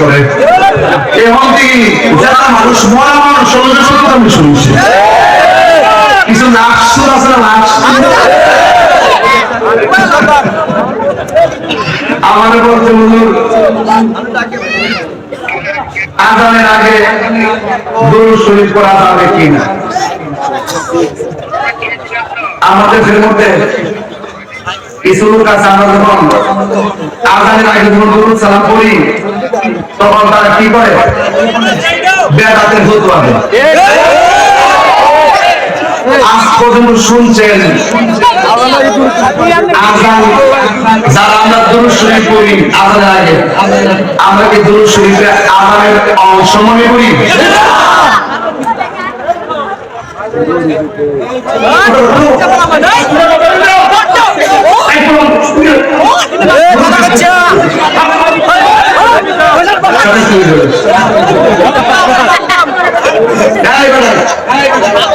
করে এবং কি যেটা মানুষ মরা মানুষের লোকের শত্রুতামি শুনছে কিছু নাচ আছে না নাচ আমাদের বলতে হুজুর আজানের আগে দরুদ শরীফ পড়া যাবে কিনা? আমাদের দেশের মধ্যে আমরা আজানের কি করে? বেদাতের ফতুয়া দেয়। আজ পর্যন্ত শুনছেন আমরা দুরুদ শরীফ পড়ি আজানের আগে আমরা কি দুরুদ শরীফে আজানের অংশ মনে করি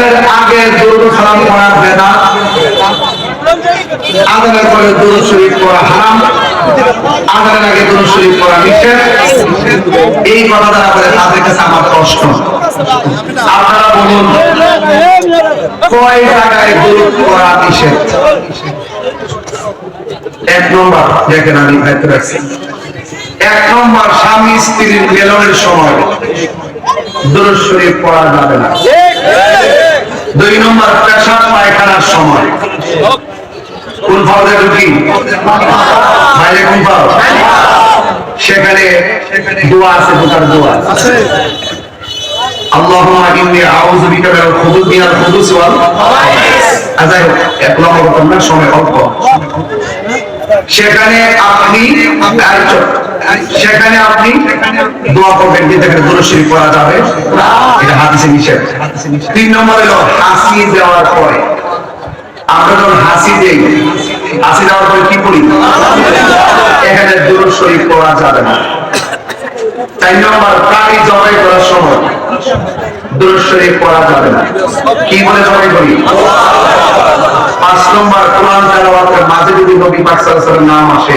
আজানের আগে দুরূদ সালাম পড়া বেদা আজানের পরে দুরূদ শরীফ পড়া হারাম। আজানের আগে দুরূদ শরীফ পড়া নিষেধ। এই কথা যারা বলে তাদের কাছে আমার প্রশ্ন। আপনারা বলুন, কয় জায়গায় দুরূদ পড়া নিষেধ? এক নম্বর, দেখেন আমি দায়িত্ব রাখছি এক নম্বর, স্বামী স্ত্রীর মিলনের সময় দুরূদ শরীফ পড়া যাবে না। দুই নম্বর পেশাব পায়খানার সময়। কোন ফর্দে ঢুকি বাইরে কোন সেখানে দোয়া আছে দুটার দোয়া আছে। আল্লাহুম্মা ইন্নী আউযু বিকা মিনাল ওয়াল আজাই এক নম্বর সময় অল্প। সেখানে আপনি সেখানে আপনি দোয়া করবেন করা যাবে। এটা নিষেধ। তিন নম্বর হলো হাসি দেওয়ার পরে। আমরা যখন হাসি দেই, হাসি দেওয়ার পরে কি করি? এখানে দূরশরী করা যাবে না। চার নম্বর, প্রাণী জবাই করার সময় করা যাবে না। কি বলে জবাই করি? পাঁচ নম্বর, কোরআন তেলাওয়াতের মাঝে যদি নবী পাক নাম আসে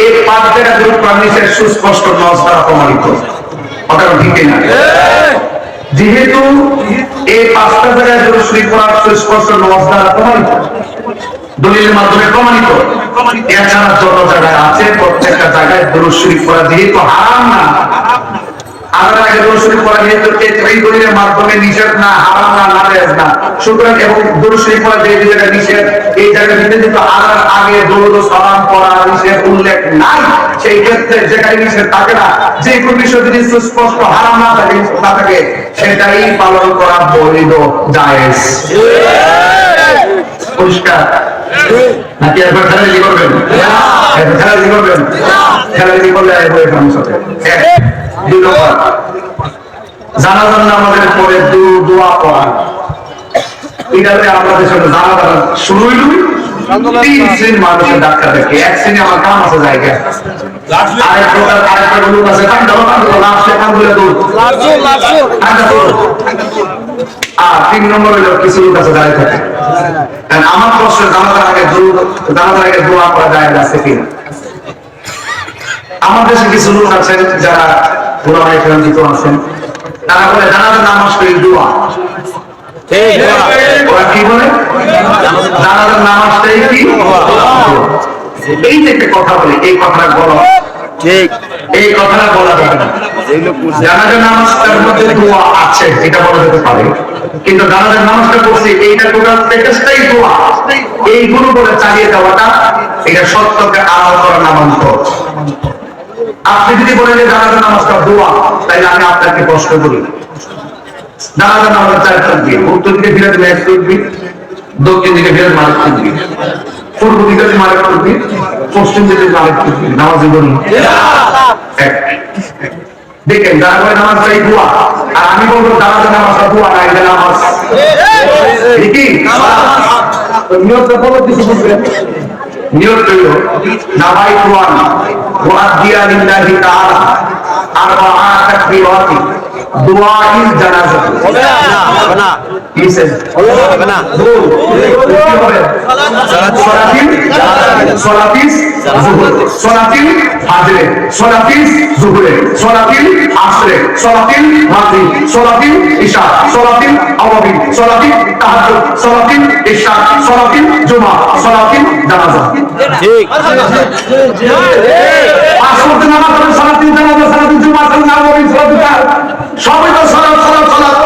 এই পাঁচ জায়গা দূর প্রাণীদের সুস্পষ্ট নজ দ্বারা প্রমাণিত। কথা ঠিক না যেহেতু এই পাঁচটা জায়গায় দূর শ্রী করার সুস্পষ্ট নজ দ্বারা প্রমাণিত। দলিলের মাধ্যমে প্রমাণিত। এছাড়া যত জায়গায় আছে প্রত্যেকটা জায়গায় দরুদ শরীফ করা যেহেতু হারাম না আমরা আগে দরুদ শরীফ করা যেহেতু মাধ্যমে নিষেধ না হারাম না নাজায়েজ না। সুতরাং এবং দরুদ শরীফ যে জায়গা নিষেধ এই জায়গায় নিষেধিত আনার আগে দরুদ সালাম পড়া নিষেধ উল্লেখ নাই। সেই ক্ষেত্রে যেখানে নিষেধ থাকে না যে কোনো বিষয় যদি সুস্পষ্ট হারাম না থাকে না থাকে সেটাই পালন করা বৈধ জায়েজ। পরিষ্কার? নাকি একবার খেলাধুলি করবেন? খেলাধুলি করবেন? খেলাধুলি করলে একবার আমার সাথে। নামাজের পরে দোয়া পড়া। এটাতে দেশে তিন শ্রেণির মানুষের ডাক্তার দেখে এক শ্রেণি আমার কাম আছে জায়গা আরেক প্রকার আরেকটা লোক আছে কাম ধরো কাম ধরো লাভ সে কাম করে দূর আর তিন নম্বর হলো কিছু লোক আছে দাঁড়িয়ে থাকে। আমার প্রশ্ন জানাজার আগে জানাজার আগে দোয়া করা যায় না আছে কিনা আমার দেশে কিছু লোক আছেন যারা গোলামায় ফেরঞ্জিত আছেন তারা বলে জানাজার নামাজ করি দোয়া। কি বলে? জানাজার নামাজটাই কি? এই যে একটা কথা বলে এই কথাটা বলো। ঠিক। এই কথাটা বলা যাবে না। জানাজার নামাজটার মধ্যে দোয়া আছে এটা বলা যেতে পারে। কিন্তু জানাজার নামাজটা করছি এইটা টোটাল প্যাকেজটাই দোয়া। এইগুলো বলে চালিয়ে দেওয়াটা এটা সত্যকে আড়াল করা নামান্তর। আপনি যদি বলেন যে জানাজার নামাজটা দোয়া তাইলে আমি আপনাকে প্রশ্ন করি। জানাজার নামাজ চার থাকবে উত্তর দিকে দিলে এক করবি দক্ষিণ দিকে ফিরে মালিক করবি পূর্ব দিকে মালিক করবি পশ্চিম দিকে মালিক করবি। নামাজ বলি এক। দেখেন দোয়া আর আমি বলব নামাজটা দোয়া না এটা নামাজ। ঠিকই বলো কিছু বুঝবেন নিয়ত হইল নামাই কোরআন মুআদ্দিয়া লিল্লাহি তাআলা আরবাআ তাকবীরাতি দুআইল জানাজা। হবে না। হবে না। হবে না হবে সলাতিল সলাতিস জুহুর সলাতিল ফাজরে সলাতিল জুহুরে সলাতিল আসরে সলাতিল মাগরিব সলাতিল ইশা সলাতিল আওয়াবিন সলাতিল তাহাজ্জুদ সলাতিল ইশা সলাতিল জুমা সলাতিল জানাজা। ঠিক। পাঁচ ওয়াক্ত নামাজ পড়ে সালাতিল জানাজা সালাতিল জুমা সালাতিল আওয়াবিন সলাতিল তাহাজ্জুদ। সবই তো সালাত সালাত সালাত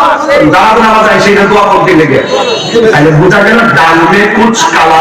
দাঁড়াতে নামাজ আছে সেটা দোয়া করতে লেগে। তাহলে বোঝা গেল ডাল মে কুচ কালা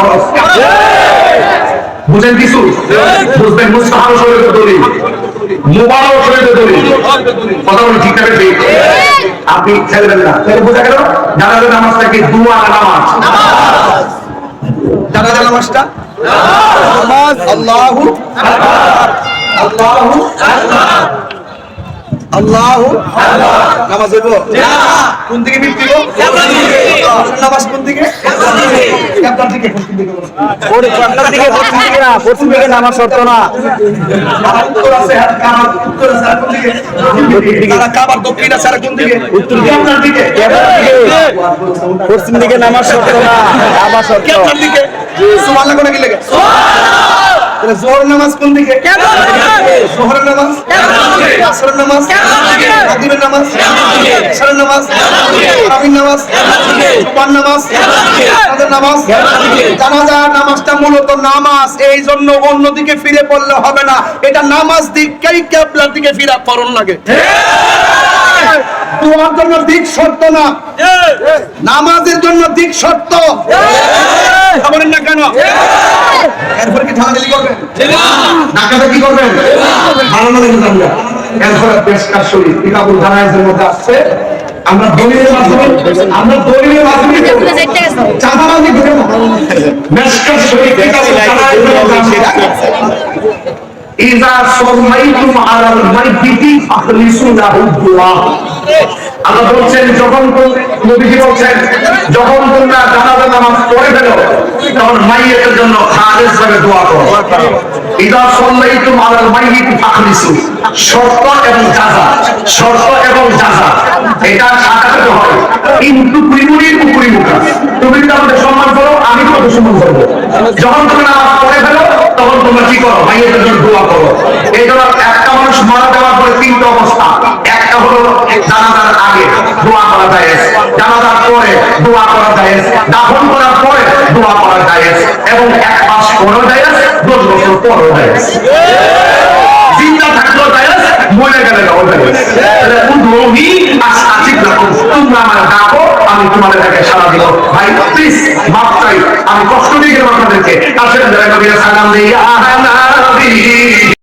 কি করা বুঝেন কিছু? বুঝবেন মুস্তাহাব শরীরে দলিল। মুবারক শরীরে দলিল। কথা বলে ঠিক আছে আপনি খেলবেন না। তাহলে বোঝা গেল, জানাজা নামাজটাকে দুয়া নামাজ? জানাজা নামাজটা? নামাজ। আল্লাহু আল্লাহু আল্লাহু নামাজ হইব? কোন দিকে গো নামাজ কোন দিকে? দিকে? পশ্চিম দিকে পশ্চিম দিকে না। পশ্চিম দিকে নামার শর্ত না। উত্তর আছে আর কাবার। উত্তর আছে আর কোন দিকে? তারা কাবার দক্ষিণ আছে আর কোন দিকে? উত্তর দিকে। দিকে? পশ্চিম দিকে নামার শর্ত না। শর্ত। দিকে? সুবহানাল্লাহ কোন দিকে? লাগে তাহলে জোহর নামাজ কোন দিকে? জোহরের নামাজ? আসরের নামাজ? মাগরিবের নামাজ? ইশারের নামাজ? তারাবির নামাজ? সুবহান নামাজ? তাদের নামাজ? জানাজা নামাজটা মূলত নামাজ এই জন্য অন্যদিকে ফিরে পড়লে হবে না। এটা নামাজ দিককেই কেবলার দিকে ফিরা করণ লাগে? তোমার জন্য দিক সত্য না। নামাজের জন্য দিক সত্য। বলেন না কেন? এরপরে কি ঢালাঢালি করবেন? ডাক্তাররা কি করবেন? ভালো লাগে জানলা এরপরে পেশকার শরীর কিতাবুল জানাইজের মধ্যে আসছে। আমরা দলিলের মাধ্যমে আমরা দলিলের মাধ্যমে চাঁদাবাজি না শরীর মধ্যে আসছে। আল্লাহ বলছেন, যখন নবীজি বলছেন, যখন তোমরা জানাজা নামাজ পড়ে ফেলো, তখন মাইয়েতের জন্য খালেস ভাবে দোয়া করো। ইদা সাল্লাইতুম আলাল মাইয়িতি ফাখলিসু। শর্ত এবং জাযা, শর্ত এবং জাযা, এটা সাকাতে হয়। কিন্তু পুরিমুরির উপরি মুখা তুমি আমাদের সম্মান করো, আমি তোমাকে সম্মান করব। যখন তুমি নামাজ পড়ে ফেলো, তখন তোমরা কি করো? মাইয়েতের জন্য দোয়া করো। এই জন্য মানুষ মারা যাওয়ার পরে তিনটে অবস্থা। একটা হলো জানাজার আগে দোয়া করা যায় জানাজার পরে দোয়া করা যায় দাফন করার পরে দোয়া করা যায় এবং এক মাস পরেও যায় দশ বছর পরেও যায় আমি তোমাদের কাছে সারা দিব। ভাই প্লিজ মাফ আমি কষ্ট দিয়ে গেলাম আপনাদেরকে। আসলে সালাম দিয়ে।